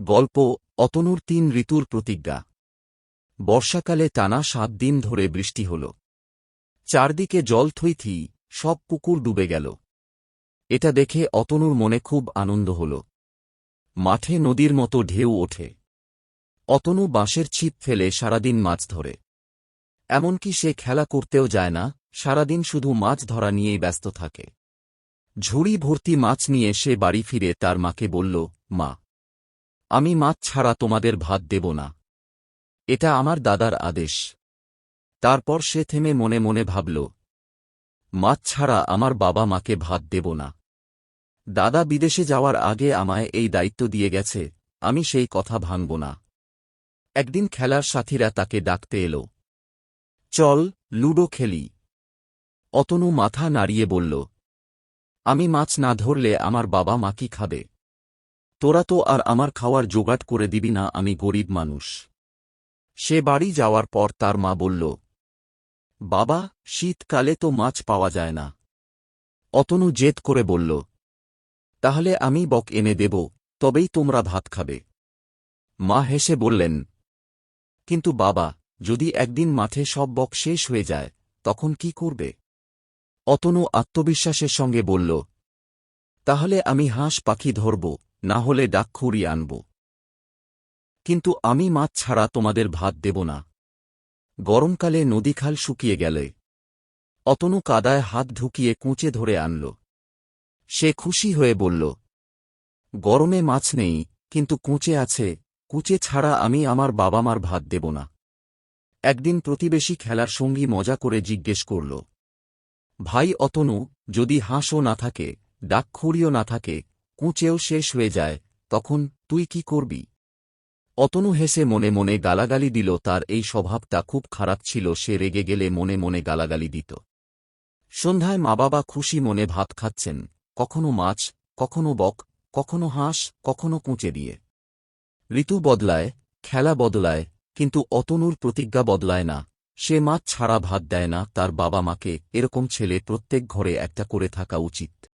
গল্প, অতনুর তিন ঋতুর প্রতিজ্ঞা। বর্ষাকালে টানা সাত দিন ধরে বৃষ্টি হল। চারদিকে জল থইথি সব পুকুর ডুবে গেল। এটা দেখে অতনুর মনে খুব আনন্দ হল। মাঠে নদীর মতো ঢেউ ওঠে। অতনু বাঁশের ছিপ ফেলে সারাদিন মাছ ধরে। এমনকি সে খেলা করতেও যায় না, সারাদিন শুধু মাছ ধরা নিয়েই ব্যস্ত থাকে। ঝুড়ি ভর্তি মাছ নিয়ে সে বাড়ি ফিরে তার মাকে বলল, মা আমি মাছ ছাড়া তোমাদের ভাত দেব না। এটা আমার দাদার আদেশ। তারপর সে থেমে মনে মনে ভাবল মাছ ছাড়া আমার বাবা মাকে ভাত দেব না। দাদা বিদেশে যাওয়ার আগে আমায় এই দায়িত্ব দিয়ে গেছে, আমি সেই কথা ভাঙব না। একদিন খেলার সাথীরা তাকে ডাকতে এল। চল, লুডো খেলি। অতনু মাথা নাড়িয়ে বলল, আমি মাছ না ধরলে আমার বাবা মা কি খাবে? তোরা তো আর আমার খাওয়ার জোগাড় করে দিবি না, আমি গরিব মানুষ। সে বাড়ি যাওয়ার পর তার মা বলল, বাবা, শীতকালে তো মাছ পাওয়া যায় না। অতনু জেদ করে বলল, তাহলে আমি বক এনে দেব, তবেই তোমরা ভাত খাবে। মা হেসে বললেন, কিন্তু বাবা, যদি একদিন মাঠে সব বক শেষ হয়ে যায়, তখন কি করবে? অতনু আত্মবিশ্বাসের সঙ্গে বলল তাহলে আমি হাঁস পাখি ধরব, না হলে ডাকখুরি আনব। কিন্তু আমি মাছ ছাড়া তোমাদের ভাত দেব না। গরমকালে নদীখাল শুকিয়ে গেলে। অতনু কাদায় হাত ঢুকিয়ে কুঁচে ধরে আনল। সে খুশি হয়ে বলল, গরমে মাছ নেই, কিন্তু কুঁচে আছে, কুঁচে ছাড়া আমি আমার বাবা মার ভাত দেব না। একদিন প্রতিবেশী খেলার সঙ্গী মজা করে জিজ্ঞেস করল, ভাই অতনু, যদি হাঁসও না থাকে ডাকখুড়িও না থাকে, কুঁচেও শেষ হয়ে যায়, তখন তুই কি করবি? অতনু হেসে মনে মনে গালাগালি দিল, তার এই স্বভাবটা খুব খারাপ ছিল, সে রেগে গেলে মনে মনে গালাগালি দিত। সন্ধ্যায় মা বাবা খুশি মনে ভাত খাচ্ছেন, কখনো মাছ, কখনো বক, কখনো হাঁস, কখনো কুঁচে দিয়ে। ঋতু বদলায়, খেলা বদলায়, কিন্তু অতনুর প্রতিজ্ঞা বদলায় না। সে মাছ ছাড়া ভাত দেয় না, তার বাবা মাকে এরকম ছেলে প্রত্যেক ঘরে একটা করে থাকা উচিত।